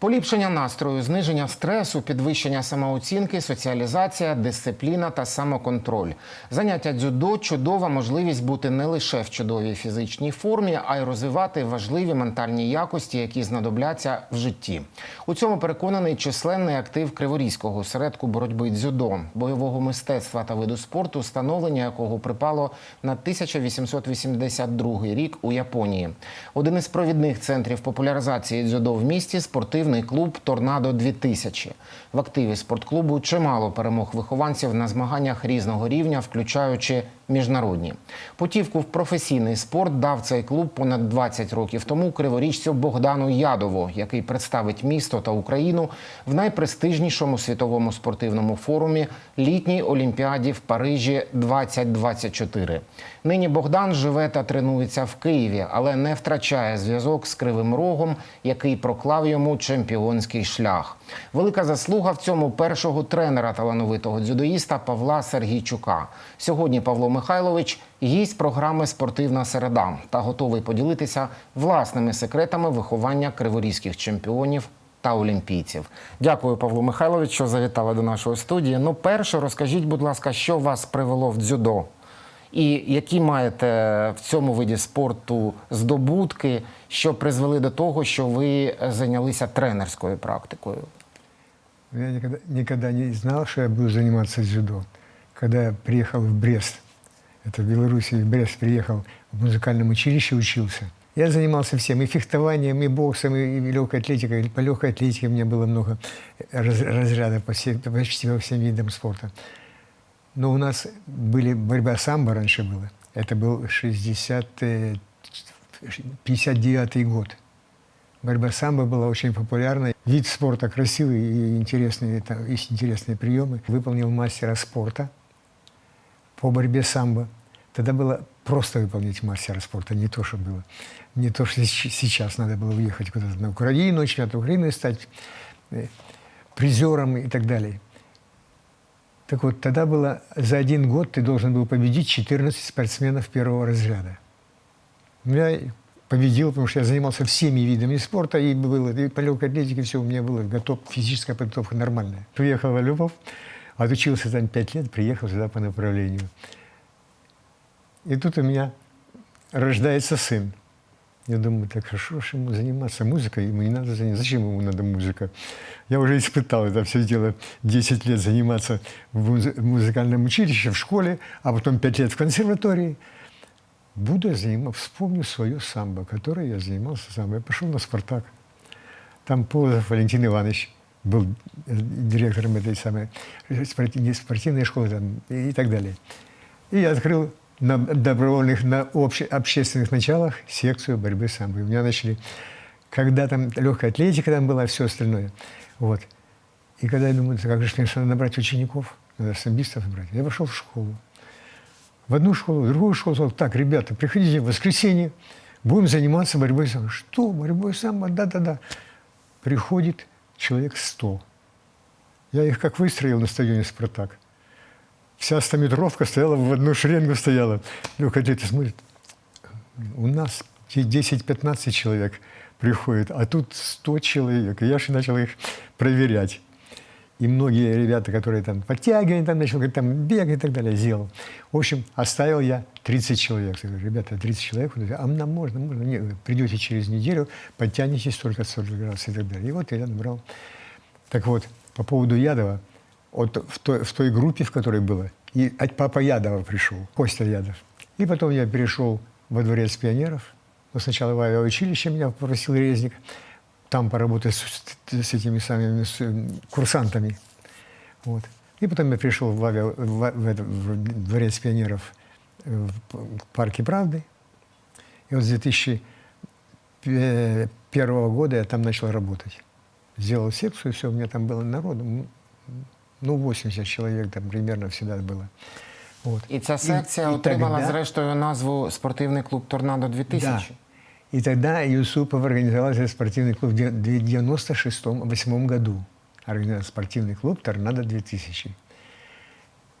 Поліпшення настрою, зниження стресу, підвищення самооцінки, соціалізація, дисципліна та самоконтроль. Заняття дзюдо чудова можливість бути не лише в чудовій фізичній формі, а й розвивати важливі ментальні якості, які знадобляться в житті. У цьому переконаний численний актив Криворізького осередку боротьби дзюдо, бойового мистецтва та виду спорту, становлення якого припало на 1882 рік у Японії. Один із провідних центрів популяризації дзюдо в місті спортивний клуб Торнадо 2000 В активі спортклубу чимало перемог вихованців на змаганнях різного рівня, включаючи міжнародні. Путівку в професійний спорт дав цей клуб понад 20 років тому криворіжцю Богдану Ядову, який представить місто та Україну в найпрестижнішому світовому спортивному форумі літній олімпіаді в Парижі 2024. Нині Богдан живе та тренується в Києві, але не втрачає зв'язок з Кривим Рогом, який проклав йому чемпіонський шлях. Велика заслуга в цьому першого тренера талановитого дзюдоїста Павла Сергійчука. Сьогодні Павло Михайлович гість програми Спортивна середа та готовий поділитися власними секретами виховання криворізьких чемпіонів та олімпійців. Дякую, Павло Михайлович, що завітали до нашої студії. Ну, перше, розкажіть, будь ласка, що вас привело в дзюдо? І які маєте в цьому виді спорту здобутки, що призвели до того, що ви зайнялися тренерською практикою? Я никогда, никогда не знал, что я буду заниматься дзюдо. Когда я приехал в Брест, это в Беларуси, в Брест приехал, в музыкальном училище учился. Я занимался всем, и фехтованием, и боксом, и, и легкой атлетикой. И По легкой атлетике у меня было много раз- разрядов по всем, почти по всем видам спорта. Но у нас были борьба самбо раньше было. Это был 60, э, 59 год. Борьба самбо была очень популярна. Вид спорта красивый и интересные, там есть интересные приемы. Выполнил мастера спорта по борьбе самбо. Тогда было просто выполнить мастера спорта, не то, что было. Не то, что сейчас надо было уехать куда-то на Украину, чемпионат Украины стать э, призером и так далее. Так вот, тогда было за один год ты должен был победить 14 спортсменов первого разряда. Я победил, потому что я занимался всеми видами спорта, и было и по легкой атлетике все у меня было готов, физическая подготовка нормальная. Приехал в Любовь, отучился там пять лет, приехал сюда по направлению. И тут у меня рождается сын. Я думаю, так хорошо же ему заниматься музыкой, ему не надо заниматься. Зачем ему надо музыка? Я уже испытал это все дело 10 лет заниматься в муз- в музыкальном училище, в школе, а потом 5 лет в консерватории. Буду я заниматься, вспомню свое самбо, которое я занимался самбо. Я пошел на «Спартак». Там Полозов Валентин Иванович был э, директором этой самой спорти- спортивной школы там, и так далее. И я открыл на добровольных, на обще- общественных началах секцию борьбы самбо. И у меня начали, когда там легкая атлетика там была, все остальное. Вот. И когда я думаю, как же конечно, надо набрать учеников, надо самбистов набрать, я пошел в школу. В одну школу, в другую школу, сказал, так, ребята, приходите в воскресенье, будем заниматься борьбой самбо. Что, борьбой самбо? Да-да-да. Приходит человек сто. Я их как выстроил на стадионе «Спартак». Вся стометровка стояла в одну шеренгу стояла. Легкая атлеты смотрит, у нас 10-15 человек приходит, а тут 100 человек. И я же начал их проверять. И многие ребята, которые там подтягивали, там начал там бегать и так далее, сделал. В общем, оставил я 30 человек. Я говорю, ребята, 30 человек, а нам можно, можно. Не, вы придете через неделю, подтянетесь столько, столько раз и так далее. И вот я набрал. Так вот, по поводу Ядова, вот в той, в той группе, в которой было, и от папа Ядова пришел, Костя Ядов. И потом я перешел во дворец пионеров. Но сначала в авиаучилище меня попросил Резник там поработать с, с этими самыми с, э, курсантами. Вот. И потом я пришел в, авиа, в, в в дворец пионеров э, в парке Правды. И вот с 2001 года я там начал работать. Сделал секцию, все, у меня там было народу, ну, 80 человек там примерно всегда было. Вот. І ця секція и отримала тогда- зрештою назву спортивний клуб Торнадо 2000 Да. И тогда Юсупов организовал этот спортивный клуб в 1996-2008 году. Организовал спортивный клуб «Торнадо 2000».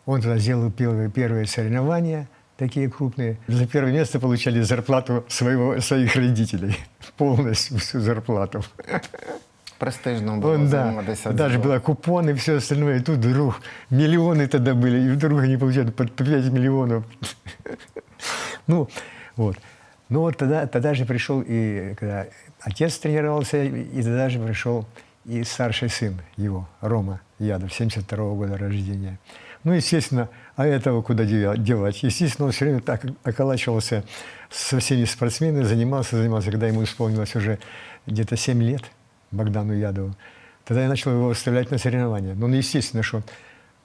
Он тогда сделал первые, первые соревнования, такие крупные. За первое место получали зарплату своего, своих родителей. Полностью всю зарплату. Престижно було Он, да, даже было купоны и все остальное. И тут вдруг миллионы тогда были, и вдруг они получают по 5 миллионов. Ну, вот. Ну, вот тогда, тогда же пришел и когда отец тренировался, и тогда же пришел и старший сын его, Рома Ядов, 72 года рождения. Ну, естественно, а этого куда девать? Естественно, он все время так околачивался со всеми спортсменами, занимался, занимался, когда ему исполнилось уже где-то 7 лет, Богдану Ядову. Тогда я начал его выставлять на соревнования. Ну, естественно, что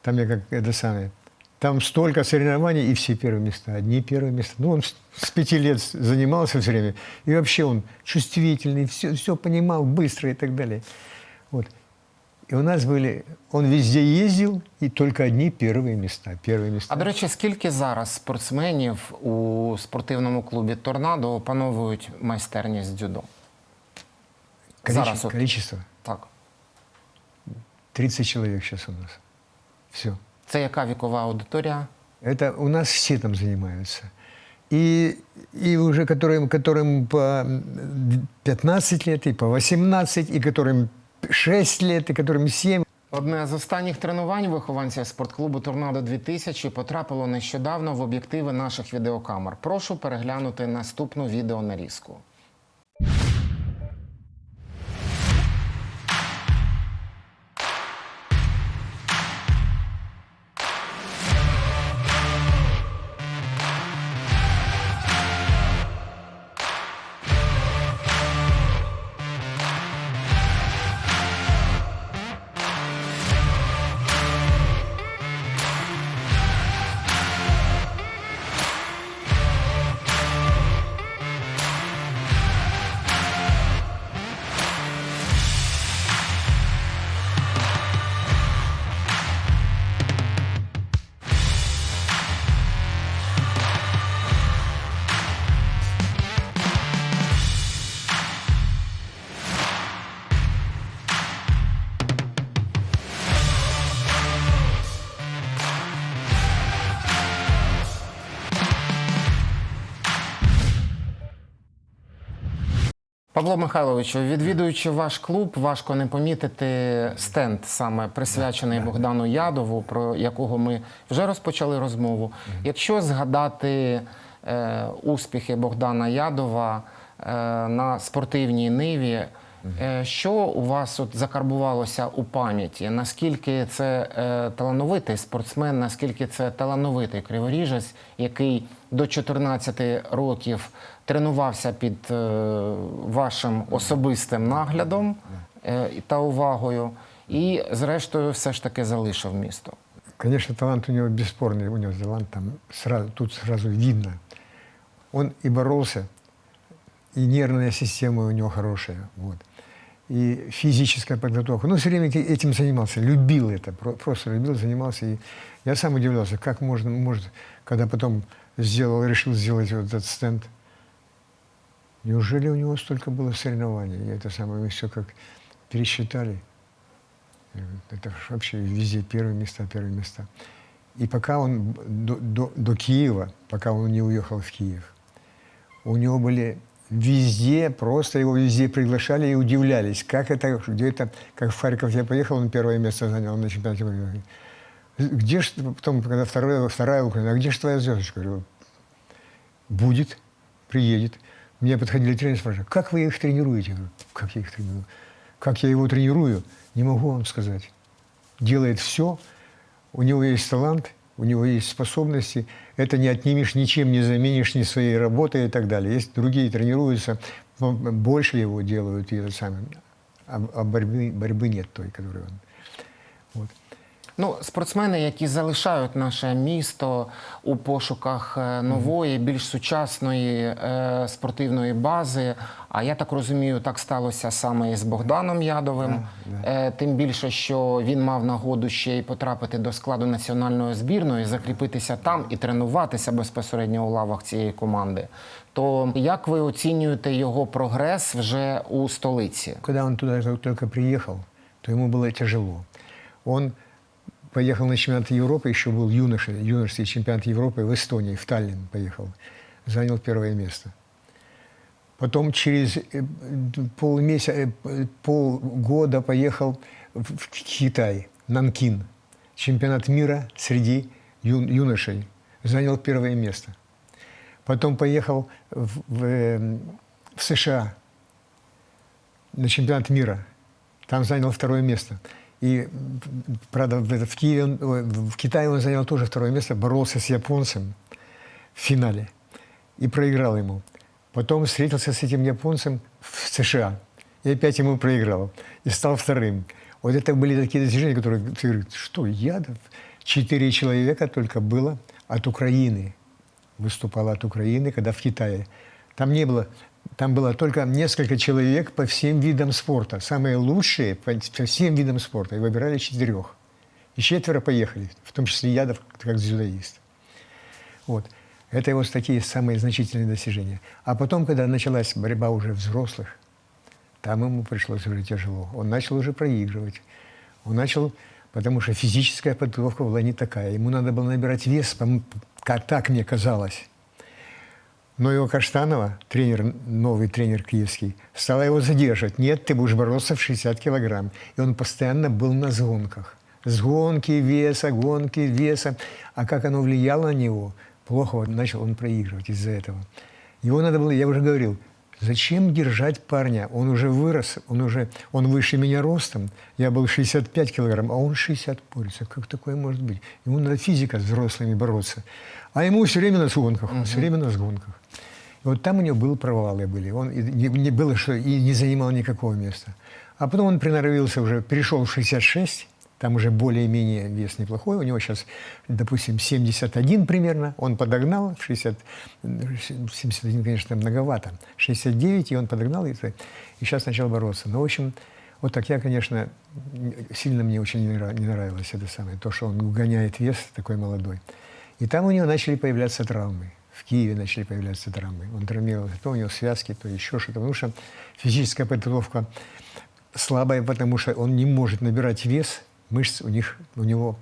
там я как это самое, там столько соревнований, и все первые места, одни первые места. Ну, он с, с пяти лет занимался все время, и вообще он чувствительный, все, все понимал быстро и так далее. Вот. И у нас были, он везде ездил, и только одни первые места, первые места. А до речі, скільки зараз спортсменів у спортивному клубі Торнадо опановують майстерність дзюдо? Количе- зараз от. количество, Так. 30 человек сейчас у нас. Все. Це яка вікова аудиторія? Это у нас все там занимаются. И, и уже которым, которым по м, 15 лет, и по 18, и которым 6 лет, и которым 7. Одне з останніх тренувань вихованця спортклубу Торнадо 2000 потрапило нещодавно в об'єктиви наших відеокамер. Прошу переглянути наступну відеонарізку. Павло Михайловичу, відвідуючи ваш клуб, важко не помітити стенд, саме присвячений Богдану Ядову, про якого ми вже розпочали розмову. Якщо згадати е, успіхи Богдана Ядова е, на спортивній ниві, що у вас от закарбувалося у пам'яті? Наскільки це е, талановитий спортсмен, наскільки це талановитий криворіжець, який до 14 років тренувався під е, вашим особистим наглядом е, та увагою, і, зрештою, все ж таки залишив місто. Конечно, талант у него бесспорный, у него талант там сразу, тут сразу видно. Он и боролся, и нервная система у него хорошая, вот. И физическая подготовка. Ну, все время эти- этим занимался, любил это, про- просто любил, занимался. И я сам удивлялся, как можно, может, когда потом сделал, решил сделать вот этот стенд, неужели у него столько было соревнований? И это самое, мы все как пересчитали. Это вообще везде первые места, первые места. И пока он до, до, до Киева, пока он не уехал в Киев, у него были везде, просто его везде приглашали и удивлялись, как это, где это, как в Харьков я поехал, он первое место занял на чемпионате мира. Где ж, потом, когда второе, вторая Украина, а где же твоя звездочка? Говорю, будет, приедет. Мне подходили тренеры и спрашивали, как вы их тренируете? Я говорю, как я их тренирую? Как я его тренирую? Не могу вам сказать. Делает все, у него есть талант, у него есть способности. Это не отнимешь ничем, не заменишь ни своей работой и так далее. Есть другие тренируются, больше его делают, и это самое. А, а борьбы, борьбы нет той, которую он. Вот. Ну, спортсмени, які залишають наше місто у пошуках е, нової, більш сучасної е, спортивної бази. А я так розумію, так сталося саме і з Богданом Ядовим. Е, тим більше, що він мав нагоду ще й потрапити до складу національної збірної, закріпитися там і тренуватися безпосередньо у лавах цієї команди. То як ви оцінюєте його прогрес вже у столиці? Когда он туда только приехал, то ему было тяжело. Он поехал на чемпионат Европы, еще был юношей, юношеский чемпионат Европы в Эстонии, в Таллин поехал. Занял первое место. Потом через э, полмесяца, э, полгода поехал в Китай, Нанкин. Чемпионат мира среди ю- юношей. Занял первое место. Потом поехал в, в, э, в США на чемпионат мира. Там занял второе место. И, правда, в, Киеве, в Китае он занял тоже второе место, боролся с японцем в финале и проиграл ему. Потом встретился с этим японцем в США и опять ему проиграл. И стал вторым. Вот это были такие достижения, которые ты говоришь, что Ядов? Четыре человека только было от Украины. Выступало от Украины, когда в Китае. Там не было, там было только несколько человек по всем видам спорта. Самые лучшие по всем видам спорта. И выбирали четырех. И четверо поехали, в том числе Ядов, как дзюдоист. Вот. Это его такие самые значительные достижения. А потом, когда началась борьба уже взрослых, там ему пришлось уже тяжело. Он начал уже проигрывать. Он начал, потому что физическая подготовка была не такая. Ему надо было набирать вес, как так мне казалось. Но его Каштанова, тренер, новый тренер киевский, стала его задерживать. Нет, ты будешь бороться в 60 килограмм. И он постоянно был на сгонках. Сгонки веса, гонки веса. А как оно влияло на него, плохо вот начал он проигрывать из-за этого. Его надо было, я уже говорил, зачем держать парня? Он уже вырос, он уже, он выше меня ростом. Я был 65 килограмм, а он 60 борется. Как такое может быть? Ему надо физика с взрослыми бороться. А ему все время на сгонках, он все время на сгонках. Вот там у него был провалы были. Он не, не было, что и не занимал никакого места. А потом он приноровился уже, перешел в 66, там уже более-менее вес неплохой. У него сейчас, допустим, 71 примерно. Он подогнал в 60, 71, конечно, многовато. 69, и он подогнал, и, и сейчас начал бороться. Но, в общем, вот так я, конечно, сильно мне очень не нравилось это самое, то, что он гоняет вес такой молодой. И там у него начали появляться травмы. В Киеве начали появляться травмы. Он травмировался, то у него связки, то еще что-то. Потому что физическая подготовка слабая, потому что он не может набирать вес, мышц у, них, у него.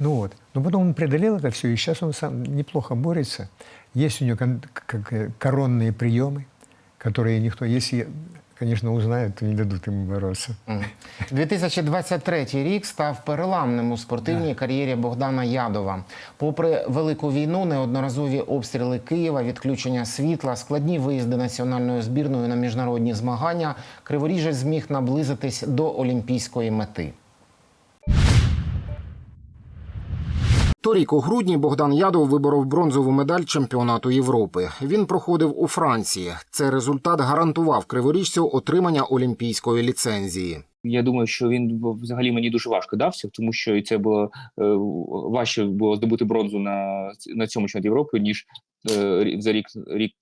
Ну вот. Но потом он преодолел это все, и сейчас он сам неплохо борется. Есть у него э, коронные приемы, которые никто, если, конечно, узнают, то не дадуть ему боротися. 2023 рік став переламним у спортивній кар'єрі Богдана Ядова. Попри велику війну, неодноразові обстріли Києва, відключення світла, складні виїзди національною збірною на міжнародні змагання, Криворіжець зміг наблизитись до олімпійської мети. Торік у грудні Богдан Ядов виборов бронзову медаль чемпіонату Європи. Він проходив у Франції. Цей результат гарантував криворіжцю отримання олімпійської ліцензії. Я думаю, що він взагалі мені дуже важко дався, тому що і це було е, важче було здобути бронзу на, на цьому чемпіонаті Європи, ніж е, за рік рік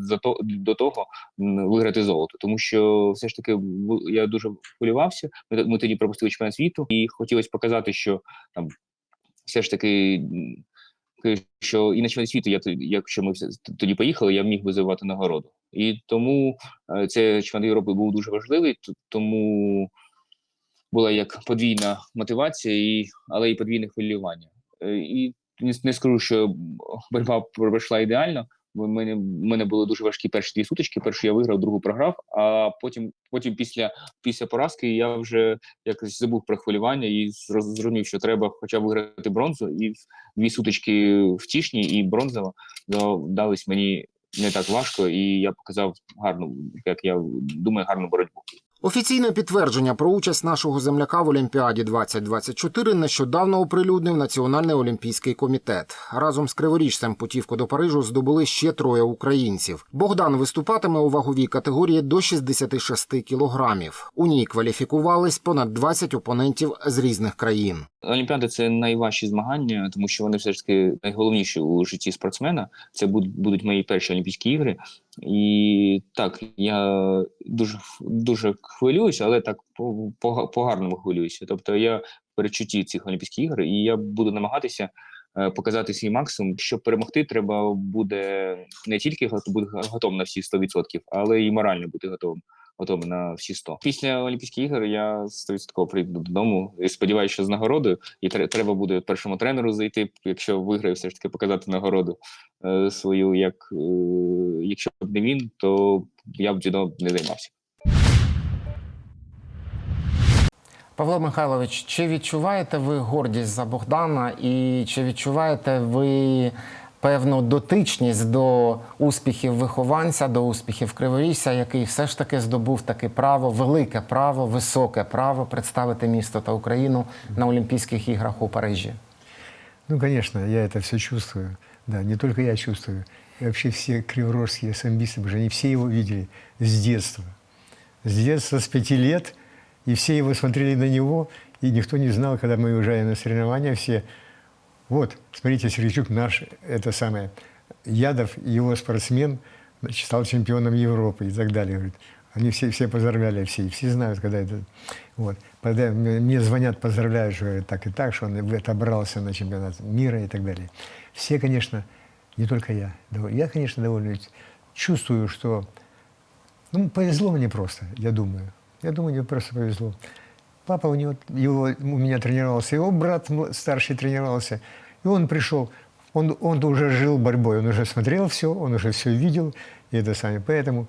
за то до того виграти золото. Тому що все ж таки я дуже хвилювався. Ми, ми тоді пропустили чемпіонат світу, і хотілося показати, що там все ж таки. Що і на чемпіонаті світу, я якщо ми тоді поїхали, я міг би завоювати нагороду. І тому це цей чемпіонат Європи був дуже важливий, тому була як подвійна мотивація, і, але і подвійне хвилювання. Е, І не скажу, що боротьба пройшла ідеально. Мене, мене були дуже важкі перші дві сутички. Першу я виграв, другу програв. А потім, потім після, після поразки я вже якось забув про хвилювання і зрозумів, що треба хоча б виграти бронзу. І дві сутички втішні і бронзова да- дались мені не так важко, і я показав гарну, як я думаю, гарну боротьбу. Офіційне підтвердження про участь нашого земляка в Олімпіаді 2024 нещодавно оприлюднив Національний олімпійський комітет. Разом з криворіжцем путівку до Парижу здобули ще троє українців. Богдан виступатиме у ваговій категорії до 66 кілограмів. У ній кваліфікувались понад 20 опонентів з різних країн. Олімпіада це найважчі змагання, тому що вони все ж таки найголовніші у житті спортсмена. Це будуть, мої перші Олімпійські ігри. І так, я дуже дуже хвилююся, але так по- по- по-гарному хвилююся. Тобто я в передчутті цих Олімпійських ігор, і я буду намагатися е, показати свій максимум. Щоб перемогти, треба буде не тільки бути готовим на всі 100%, але і морально бути готовим. Готовий на всі 100. Після Олімпійських ігор я 100% прийду додому і сподіваюся, що з нагородою. І треба буде першому тренеру зайти, якщо виграю, все ж таки показати нагороду е, свою. Як е, якщо б не він, то я б дзюдо не займався. Павло Михайлович, чи відчуваєте ви гордість за Богдана і чи відчуваєте ви певну дотичність до успіхів вихованця, до успіхів Криворіжця, який все ж таки здобув таке право, велике право, високе право представити місто та Україну на Олімпійських іграх у Парижі? Ну, конечно, я это все чувствую. Да, не только я чувствую. И вообще все криворожские самбисты, потому что они все его видели с детства. С детства, с пяти лет. И все его смотрели на него. И никто не знал, когда мы уезжали на соревнования, все... Вот, смотрите, Сергейчук наш, это самое, Ядов, его спортсмен, значит, стал чемпионом Европы и так далее. Говорит. Они все, все поздравляли, все, все знают, когда это... Вот. Когда мне звонят, поздравляют, что говорят, так и так, что он отобрался на чемпионат мира и так далее. Все, конечно, не только я. Я, конечно, довольно чувствую, что... Ну, повезло мне просто, я думаю. Я думаю, мне просто повезло. Папа у него, его, у меня тренировался, его брат старший тренировался. И он пришел, он, он уже жил борьбой, он уже смотрел все, он уже все видел. И это самое. Поэтому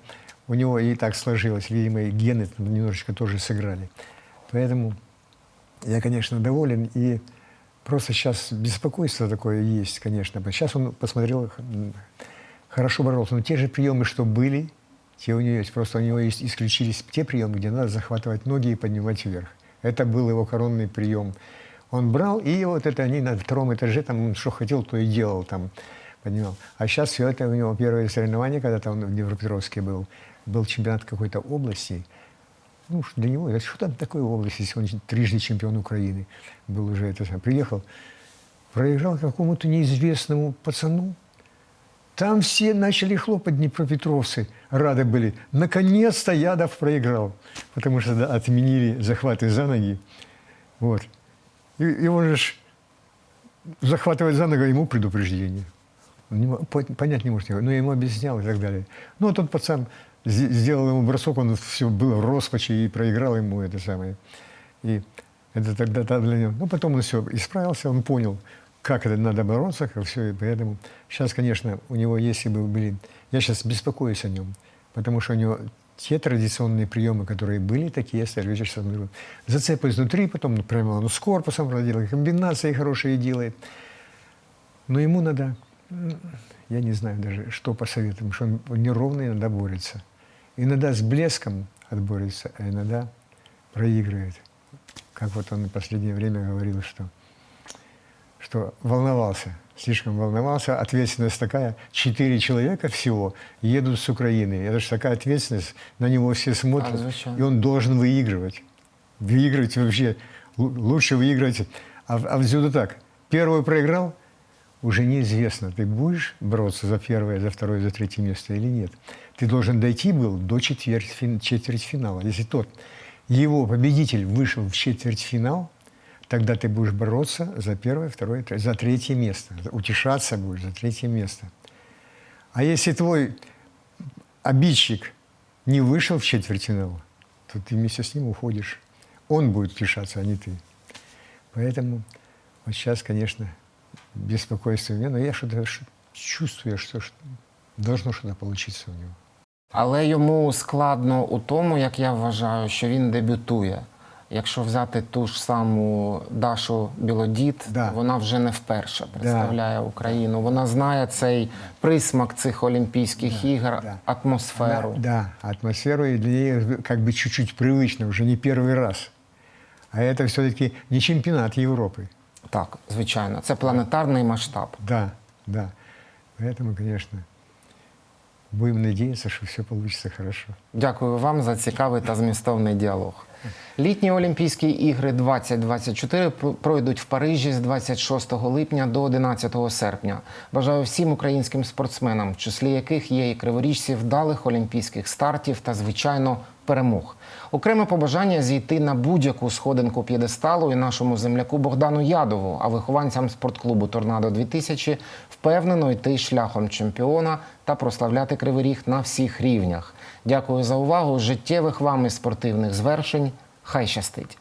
у него и так сложилось. Видимо, и гены немножечко тоже сыграли. Поэтому я, конечно, доволен. И просто сейчас беспокойство такое есть, конечно. Сейчас он посмотрел, хорошо боролся. Но те же приемы, что были, те у него есть. Просто у него есть, исключились те приемы, где надо захватывать ноги и поднимать вверх. Это был его коронный прием. Он брал, и вот это они на втором этаже, там он что хотел, то и делал там, поднимал. А сейчас все это у него первое соревнование, когда-то он в Днепропетровске был, был чемпионат какой-то области. Ну, для него, это что там такое область, если он трижды чемпион Украины был уже, это приехал, проиграл какому-то неизвестному пацану, там все начали хлопать днепропетровцы, рады были. Наконец-то Ядов проиграл, потому что да, отменили захваты за ноги. Вот. И, и он же захватывает за ногу, ему предупреждение. Он не понять не может, но я ему объяснял и так далее. Ну, а тот пацан сделал ему бросок, он все был в роспачи и проиграл ему это самое. И это тогда тогда для него. Ну, потом он все исправился, он понял, как это надо бороться, как все, и поэтому сейчас, конечно, у него, если бы были... Я сейчас беспокоюсь о нем, потому что у него те традиционные приемы, которые были, такие сейчас говорю, зацеп изнутри, потом прямо он с корпусом проделал, комбинации хорошие делает. Но ему надо, я не знаю даже, что потому что он неровно иногда борется. Иногда с блеском отборется, а иногда проигрывает. Как вот он в последнее время говорил, что, что волновался, слишком волновался. Ответственность такая. Четыре человека всего едут с Украины. Это же такая ответственность. На него все смотрят. А, и он должен выигрывать. Выигрывать вообще. лу- Лучше выигрывать. А, а дзюдо так. Первый проиграл, уже неизвестно, ты будешь бороться за первое, за второе, за третье место или нет. Ты должен дойти был до четвертьфин- четвертьфинала. Если тот, его победитель вышел в четвертьфинал, тогда ты будешь бороться за первое, второе, третье, за третье место. Утешаться будешь за третье место. А если твой обидчик не вышел в четвертьфинал, то ты вместе с ним уходишь. Он будет утешаться, а не ты. Поэтому вот сейчас, конечно, беспокойство у меня, но я что-то чувствую, что ш- должно что-то получиться у него. Але йому складно у тому, як я вважаю, що він дебютує. Якщо взяти ту ж саму Дашу Білодід, Да. вона вже не вперше представляє Україну. Вона знає цей присмак цих Олімпійських ігор, да. атмосферу. Она- да, атмосферу, и для нее как бы чуть-чуть привычно, уже не первый раз. А это все-таки не чемпионат Европы. Так, звичайно, це планетарний масштаб. Да, да. Поэтому, конечно, будем надеяться, что все получится хорошо. Дякую вам за цікавий та змістовний діалог. Літні Олімпійські ігри 2024 пр- пройдуть в Парижі з 26 липня до 11 серпня. Бажаю всім українським спортсменам, в числі яких є і криворіжці вдалих олімпійських стартів та, звичайно, перемог. Окреме побажання зійти на будь-яку сходинку п'єдесталу і нашому земляку Богдану Ядову, а вихованцям спортклубу Торнадо 2000 впевнено йти шляхом чемпіона та прославляти кривий ріг на всіх рівнях. Дякую за увагу. Життєвих вам і спортивних звершень. Хай щастить.